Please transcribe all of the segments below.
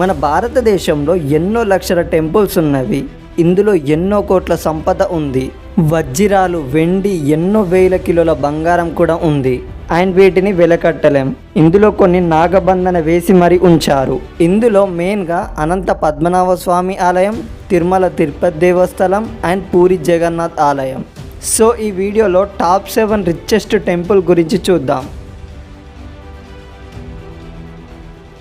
మన భారతదేశంలో ఎన్నో లక్షల టెంపుల్స్ ఉన్నవి. ఇందులో ఎన్నో కోట్ల సంపద ఉంది. వజ్రాలు వెండి ఎన్నో వేల కిలోల బంగారం కూడా ఉంది. అండ్ వీటిని వెలకట్టలేం. ఇందులో కొన్ని నాగబంధన వేసి మరి ఉంచారు. ఇందులో మెయిన్గా అనంత పద్మనాభ స్వామి ఆలయం తిరుమల తిరుపతి దేవస్థలం అండ్ పూరి జగన్నాథ్ ఆలయం. సో ఈ వీడియోలో టాప్ సెవెన్ రిచెస్ట్ టెంపుల్ గురించి చూద్దాం.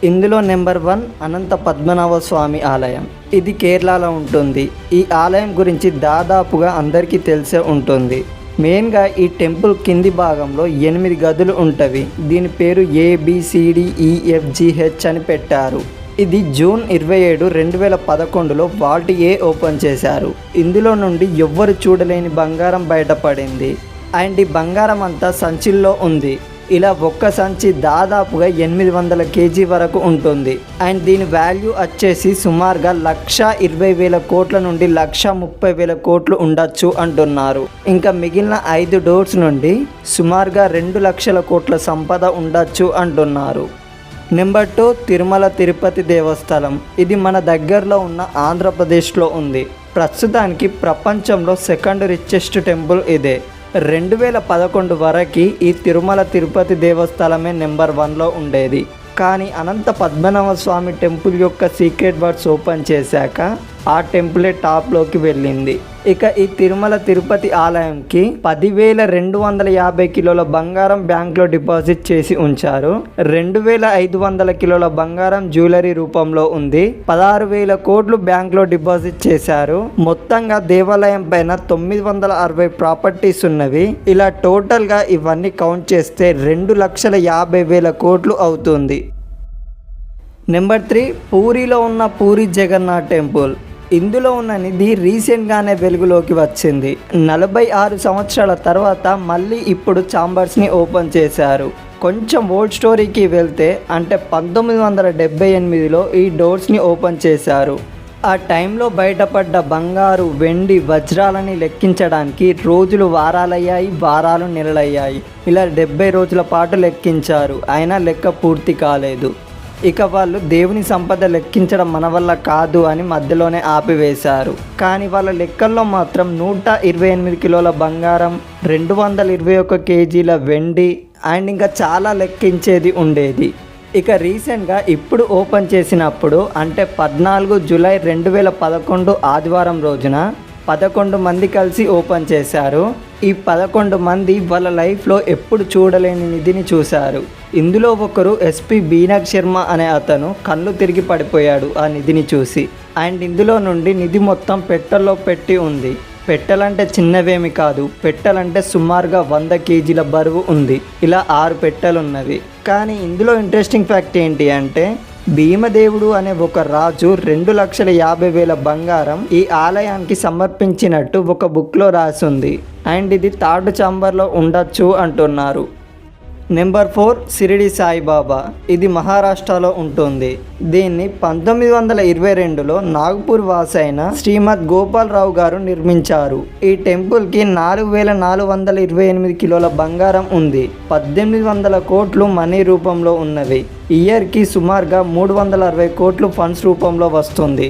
ఇందులో నెంబర్ వన్ అనంత పద్మనాభ స్వామి ఆలయం. ఇది కేరళలో ఉంటుంది. ఈ ఆలయం గురించి దాదాపుగా అందరికీ తెలిసే ఉంటుంది. మెయిన్గా ఈ టెంపుల్ కింది భాగంలో ఎనిమిది గదులు ఉంటవి. దీని పేరు ఏబిసిడిఈఎఫ్జిహెచ్ అని పెట్టారు. ఇది జూన్ ఇరవై ఏడు రెండు వేల పదకొండులో వాల్ట్ ఏ ఓపెన్ చేశారు. ఇందులో నుండి ఎవ్వరు చూడలేని బంగారం బయటపడింది. అండ్ ఈ బంగారం అంతా సంచిల్లో ఉంది. ఇలా ఒక్క సంచి దాదాపుగా ఎనిమిది వందల కేజీ వరకు ఉంటుంది. అండ్ దీని వాల్యూ వచ్చేసి సుమారుగా లక్ష ఇరవై వేల కోట్ల నుండి లక్ష ముప్పై వేల కోట్లు ఉండొచ్చు అంటున్నారు. ఇంకా మిగిలిన ఐదు డోర్స్ నుండి సుమారుగా రెండు లక్షల కోట్ల సంపద ఉండొచ్చు అంటున్నారు. నెంబర్ టూ తిరుమల తిరుపతి దేవస్థలం. ఇది మన దగ్గరలో ఉన్న ఆంధ్రప్రదేశ్లో ఉంది. ప్రస్తుతానికి ప్రపంచంలో సెకండ్ రిచెస్ట్ టెంపుల్ ఇదే. రెండు వేల పదకొండు వరకు ఈ తిరుమల తిరుపతి దేవస్థలమే నెంబర్ వన్లో ఉండేది. కానీ అనంత పద్మనాభ స్వామి టెంపుల్ యొక్క సీక్రెట్ వర్డ్స్ ఓపెన్ చేశాక ఆ టెంపులే టాప్లోకి వెళ్ళింది. ఇక ఈ తిరుమల తిరుపతి ఆలయంకి పదివేల రెండు వందల యాభై కిలోల బంగారం బ్యాంక్లో డిపాజిట్ చేసి ఉంచారు. రెండు వేల ఐదు వందల కిలోల బంగారం జ్యువెలరీ రూపంలో ఉంది. పదహారు వేల కోట్లు బ్యాంక్లో డిపాజిట్ చేశారు. మొత్తంగా దేవాలయం పైన తొమ్మిది వందల అరవై ప్రాపర్టీస్ ఉన్నవి. ఇలా టోటల్గా ఇవన్నీ కౌంట్ చేస్తే రెండు లక్షల యాభై వేల కోట్లు అవుతుంది. నెంబర్ త్రీ పూరిలో ఉన్న పూరి జగన్నాథ్ టెంపుల్. ఇందులో ఉన్న నిధి రీసెంట్గానే వెలుగులోకి వచ్చింది. నలభై ఆరు సంవత్సరాల తర్వాత మళ్ళీ ఇప్పుడు చాంబర్స్ని ఓపెన్ చేశారు. కొంచెం ఓల్డ్ స్టోరీకి వెళ్తే అంటే పంతొమ్మిది వందల డెబ్బై ఎనిమిదిలో ఈ డోర్స్ని ఓపెన్ చేశారు. ఆ టైంలో బయటపడ్డ బంగారు వెండి వజ్రాలని లెక్కించడానికి రోజులు వారాలయ్యాయి వారాలు నెలలయ్యాయి. ఇలా డెబ్బై రోజుల పాటు లెక్కించారు. అయినా లెక్క పూర్తి కాలేదు. ఇక వాళ్ళు దేవుని సంపద లెక్కించడం మన వల్ల కాదు అని మధ్యలోనే ఆపివేశారు. కానీ వాళ్ళ లెక్కల్లో మాత్రం నూట ఇరవై ఎనిమిది కిలోల బంగారం రెండు వందల ఇరవై ఒక్క కేజీల వెండి అండ్ ఇంకా చాలా లెక్కించేది ఉండేది. ఇక రీసెంట్గా ఇప్పుడు ఓపెన్ చేసినప్పుడు అంటే పద్నాలుగు జూలై రెండు వేల పదకొండు ఆదివారం రోజున పదకొండు మంది కలిసి ఓపెన్ చేశారు. ఈ పదకొండు మంది వాళ్ళ లైఫ్లో ఎప్పుడు చూడలేని నిధిని చూశారు. ఇందులో ఒకరు ఎస్పి బీనాగ్ శర్మ అనే అతను కళ్ళు తిరిగి పడిపోయాడు ఆ నిధిని చూసి. అండ్ ఇందులో నుండి నిధి మొత్తం పెట్టెల్లో పెట్టి ఉంది. పెట్టెలంటే చిన్నవేమి కాదు. పెట్టెలంటే సుమారుగా వంద కేజీల బరువు ఉంది. ఇలా ఆరు పెట్టెలున్నవి. కానీ ఇందులో ఇంట్రెస్టింగ్ ఫ్యాక్ట్ ఏంటి అంటే భీమదేవుడు అనే ఒక రాజు రెండు లక్షల యాభై వేల బంగారం ఈ ఆలయానికి సమర్పించినట్టు ఒక బుక్లో రాసింది. అండ్ ఇది థర్డ్ చాంబర్లో ఉండొచ్చు అంటున్నారు. Number four Shirdi Saibaba. ఇది మహారాష్ట్రలో ఉంటుంది. దీన్ని పంతొమ్మిది వందల ఇరవై రెండులో నాగ్పూర్ వాసైన శ్రీమద్ గోపాలరావు గారు నిర్మించారు. ఈ టెంపుల్కి నాలుగు వేల నాలుగు వందల ఇరవై ఎనిమిది కిలోల బంగారం ఉంది. పద్దెనిమిది వందల కోట్లు మనీ రూపంలో ఉన్నవి. ఇయర్కి సుమారుగా మూడు వందల అరవై కోట్లు ఫండ్స్ రూపంలో వస్తుంది.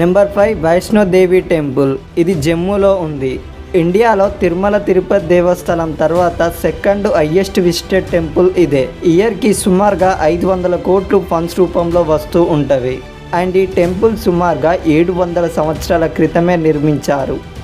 Number five Vaishno Devi temple. ఇది జమ్మూలో ఉంది. ఇండియాలో తిరుమల తిరుపతి దేవస్థానం తర్వాత సెకండ్ హయ్యెస్ట్ విజిటెడ్ టెంపుల్ ఇదే. ఇయర్కి సుమారుగా ఐదు వందల కోట్లు ఫండ్స్ రూపంలో వస్తూ ఉంటవి. అండ్ ఈ టెంపుల్ సుమారుగా ఏడు వందల సంవత్సరాల క్రితమే నిర్మించారు.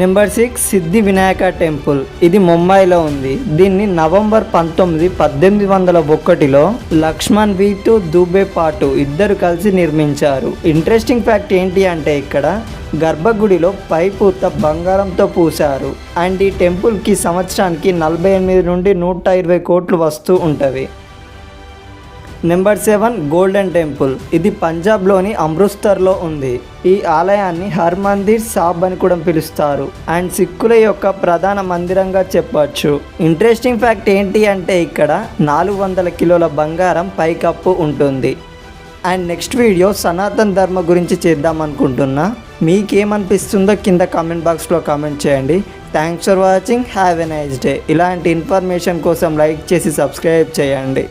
నెంబర్ సిక్స్ సిద్ధి వినాయక టెంపుల్. ఇది ముంబైలో ఉంది. దీన్ని నవంబర్ పంతొమ్మిది పద్దెనిమిది వందల ఒకటిలో లక్ష్మణ్ వీతు దూబే పాటు ఇద్దరు కలిసి నిర్మించారు. ఇంట్రెస్టింగ్ ఫ్యాక్ట్ ఏంటి అంటే ఇక్కడ గర్భగుడిలో పై పూత బంగారంతో పూశారు. అండ్ ఈ టెంపుల్కి సంవత్సరానికి నలభై ఎనిమిది నుండి నూట ఇరవై కోట్లు వస్తూ ఉంటవి. Number seven golden temple. ఇది పంజాబ్లోని అమృత్సర్లో ఉంది. ఈ ఆలయాన్ని హర్మందిర్ సాబ్ అని కూడా పిలుస్తారు. అండ్ సిక్కుల యొక్క ప్రధాన మందిరంగా చెప్పవచ్చు ఇంట్రెస్టింగ్ ఫ్యాక్ట్ ఏంటి అంటే ఇక్కడ నాలుగు వందల కిలోల బంగారం పైకప్పు ఉంటుంది. అండ్ నెక్స్ట్ వీడియో సనాతన్ ధర్మ గురించి చేద్దాం అనుకుంటున్నా. మీకేమనిపిస్తుందో కింద కామెంట్ బాక్స్లో కామెంట్ చేయండి. Thanks for watching have a nice day ఇలాంటి ఇన్ఫర్మేషన్ కోసం లైక్ చేసి సబ్స్క్రైబ్ చేయండి.